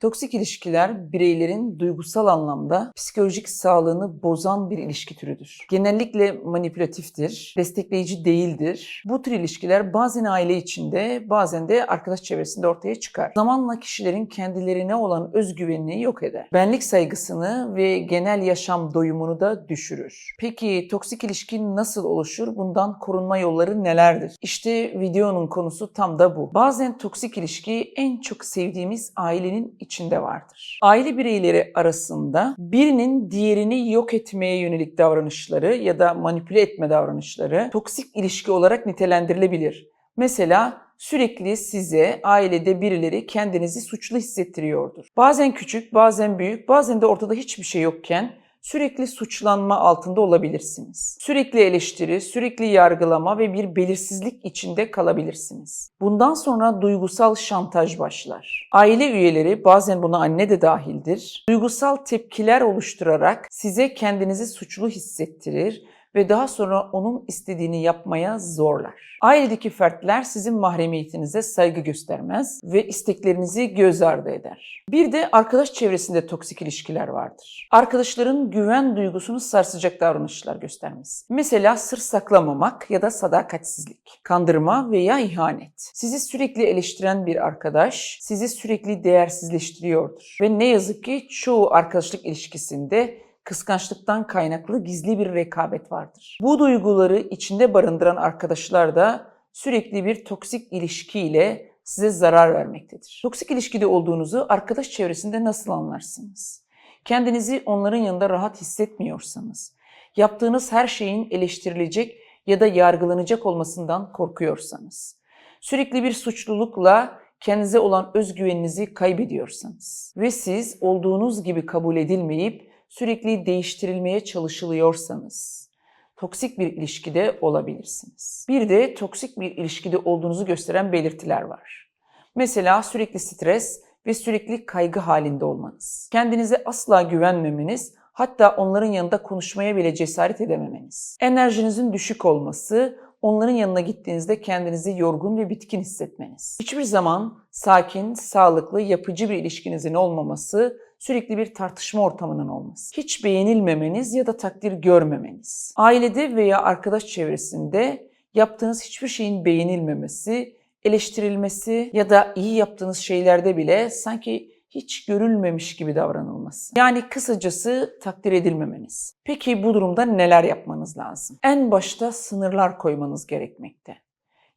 Toksik ilişkiler bireylerin duygusal anlamda psikolojik sağlığını bozan bir ilişki türüdür. Genellikle manipülatiftir, destekleyici değildir. Bu tür ilişkiler bazen aile içinde, bazen de arkadaş çevresinde ortaya çıkar. Zamanla kişilerin kendilerine olan özgüvenini yok eder. Benlik saygısını ve genel yaşam doyumunu da düşürür. Peki toksik ilişki nasıl oluşur? Bundan korunma yolları nelerdir? İşte videonun konusu tam da bu. Bazen toksik ilişki en çok sevdiğimiz ailenin içinde vardır. Aile bireyleri arasında birinin diğerini yok etmeye yönelik davranışları ya da manipüle etme davranışları toksik ilişki olarak nitelendirilebilir. Mesela sürekli size ailede birileri kendinizi suçlu hissettiriyordur. Bazen küçük, bazen büyük, bazen de ortada hiçbir şey yokken sürekli suçlanma altında olabilirsiniz. Sürekli eleştiri, sürekli yargılama ve bir belirsizlik içinde kalabilirsiniz. Bundan sonra duygusal şantaj başlar. Aile üyeleri, bazen buna anne de dahildir, duygusal tepkiler oluşturarak size kendinizi suçlu hissettirir ve daha sonra onun istediğini yapmaya zorlar. Ailedeki fertler sizin mahremiyetinize saygı göstermez ve isteklerinizi göz ardı eder. Bir de arkadaş çevresinde toksik ilişkiler vardır. Arkadaşların güven duygusunu sarsacak davranışlar göstermesi. Mesela sır saklamamak ya da sadakatsizlik, kandırma veya ihanet. Sizi sürekli eleştiren bir arkadaş sizi sürekli değersizleştiriyordur. Ve ne yazık ki çoğu arkadaşlık ilişkisinde kıskançlıktan kaynaklı gizli bir rekabet vardır. Bu duyguları içinde barındıran arkadaşlar da sürekli bir toksik ilişkiyle size zarar vermektedir. Toksik ilişkide olduğunuzu arkadaş çevresinde nasıl anlarsınız? Kendinizi onların yanında rahat hissetmiyorsanız, yaptığınız her şeyin eleştirilecek ya da yargılanacak olmasından korkuyorsanız, sürekli bir suçlulukla kendinize olan özgüveninizi kaybediyorsanız ve siz olduğunuz gibi kabul edilmeyip sürekli değiştirilmeye çalışılıyorsanız toksik bir ilişkide olabilirsiniz. Bir de toksik bir ilişkide olduğunuzu gösteren belirtiler var. Mesela sürekli stres ve sürekli kaygı halinde olmanız. Kendinize asla güvenmemeniz, hatta onların yanında konuşmaya bile cesaret edememeniz. Enerjinizin düşük olması, onların yanına gittiğinizde kendinizi yorgun ve bitkin hissetmeniz. Hiçbir zaman sakin, sağlıklı, yapıcı bir ilişkinizin olmaması, sürekli bir tartışma ortamının olması. Hiç beğenilmemeniz ya da takdir görmemeniz. Ailede veya arkadaş çevresinde yaptığınız hiçbir şeyin beğenilmemesi, eleştirilmesi ya da iyi yaptığınız şeylerde bile sanki hiç görülmemiş gibi davranılması. Yani kısacası takdir edilmemeniz. Peki bu durumda neler yapmanız lazım? En başta sınırlar koymanız gerekmekte.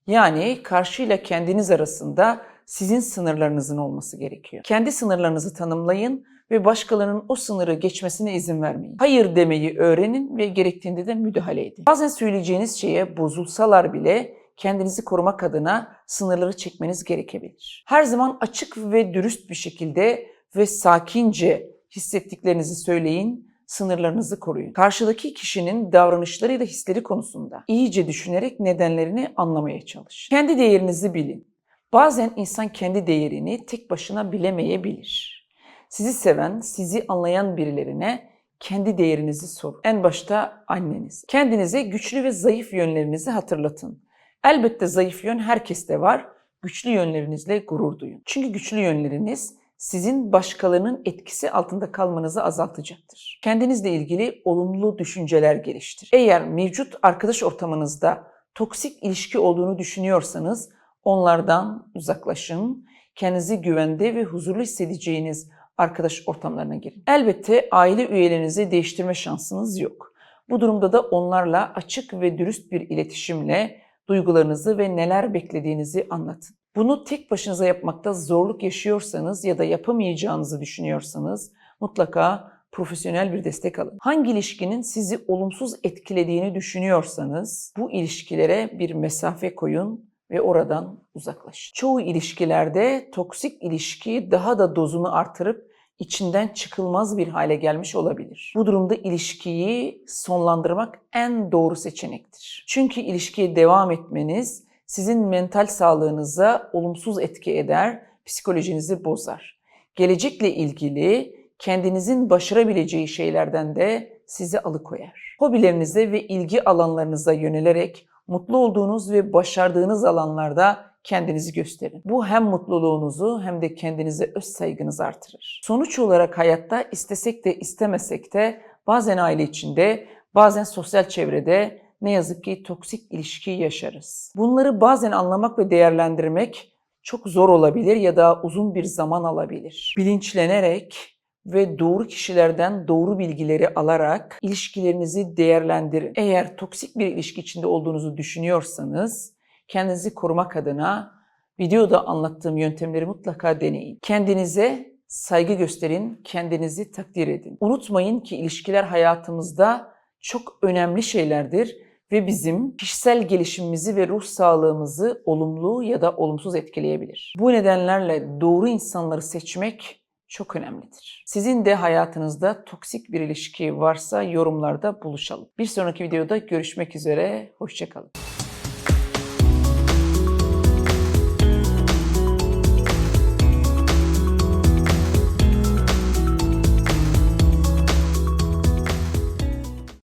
Yani karşıyla kendiniz arasında sizin sınırlarınızın olması gerekiyor. Kendi sınırlarınızı tanımlayın ve başkalarının o sınırı geçmesine izin vermeyin. Hayır demeyi öğrenin ve gerektiğinde de müdahale edin. Bazen söyleyeceğiniz şeye bozulsalar bile kendinizi korumak adına sınırları çekmeniz gerekebilir. Her zaman açık ve dürüst bir şekilde ve sakince hissettiklerinizi söyleyin, sınırlarınızı koruyun. Karşıdaki kişinin davranışları ya da hisleri konusunda iyice düşünerek nedenlerini anlamaya çalışın. Kendi değerinizi bilin. Bazen insan kendi değerini tek başına bilemeyebilir. Sizi seven, sizi anlayan birilerine kendi değerinizi sorun. En başta anneniz. Kendinize güçlü ve zayıf yönlerinizi hatırlatın. Elbette zayıf yön herkeste var. Güçlü yönlerinizle gurur duyun. Çünkü güçlü yönleriniz sizin başkalarının etkisi altında kalmanızı azaltacaktır. Kendinizle ilgili olumlu düşünceler geliştir. Eğer mevcut arkadaş ortamınızda toksik ilişki olduğunu düşünüyorsanız onlardan uzaklaşın. Kendinizi güvende ve huzurlu hissedeceğiniz arkadaş ortamlarına girin. Elbette aile üyelerinizi değiştirme şansınız yok. Bu durumda da onlarla açık ve dürüst bir iletişimle duygularınızı ve neler beklediğinizi anlatın. Bunu tek başınıza yapmakta zorluk yaşıyorsanız ya da yapamayacağınızı düşünüyorsanız mutlaka profesyonel bir destek alın. Hangi ilişkinin sizi olumsuz etkilediğini düşünüyorsanız bu ilişkilere bir mesafe koyun ve oradan uzaklaşın. Çoğu ilişkilerde toksik ilişki daha da dozunu artırıp içinden çıkılmaz bir hale gelmiş olabilir. Bu durumda ilişkiyi sonlandırmak en doğru seçenektir. Çünkü ilişkiye devam etmeniz sizin mental sağlığınıza olumsuz etki eder, psikolojinizi bozar. Gelecekle ilgili kendinizin başarabileceği şeylerden de sizi alıkoyar. Hobilerinize ve ilgi alanlarınıza yönelerek mutlu olduğunuz ve başardığınız alanlarda kendinizi gösterin. Bu hem mutluluğunuzu hem de kendinize öz saygınızı artırır. Sonuç olarak hayatta istesek de istemesek de bazen aile içinde, bazen sosyal çevrede ne yazık ki toksik ilişki yaşarız. Bunları bazen anlamak ve değerlendirmek çok zor olabilir ya da uzun bir zaman alabilir. Bilinçlenerek ve doğru kişilerden doğru bilgileri alarak ilişkilerinizi değerlendirin. Eğer toksik bir ilişki içinde olduğunuzu düşünüyorsanız kendinizi korumak adına videoda anlattığım yöntemleri mutlaka deneyin. Kendinize saygı gösterin, kendinizi takdir edin. Unutmayın ki ilişkiler hayatımızda çok önemli şeylerdir ve bizim kişisel gelişimimizi ve ruh sağlığımızı olumlu ya da olumsuz etkileyebilir. Bu nedenlerle doğru insanları seçmek çok önemlidir. Sizin de hayatınızda toksik bir ilişki varsa yorumlarda buluşalım. Bir sonraki videoda görüşmek üzere, hoşçakalın.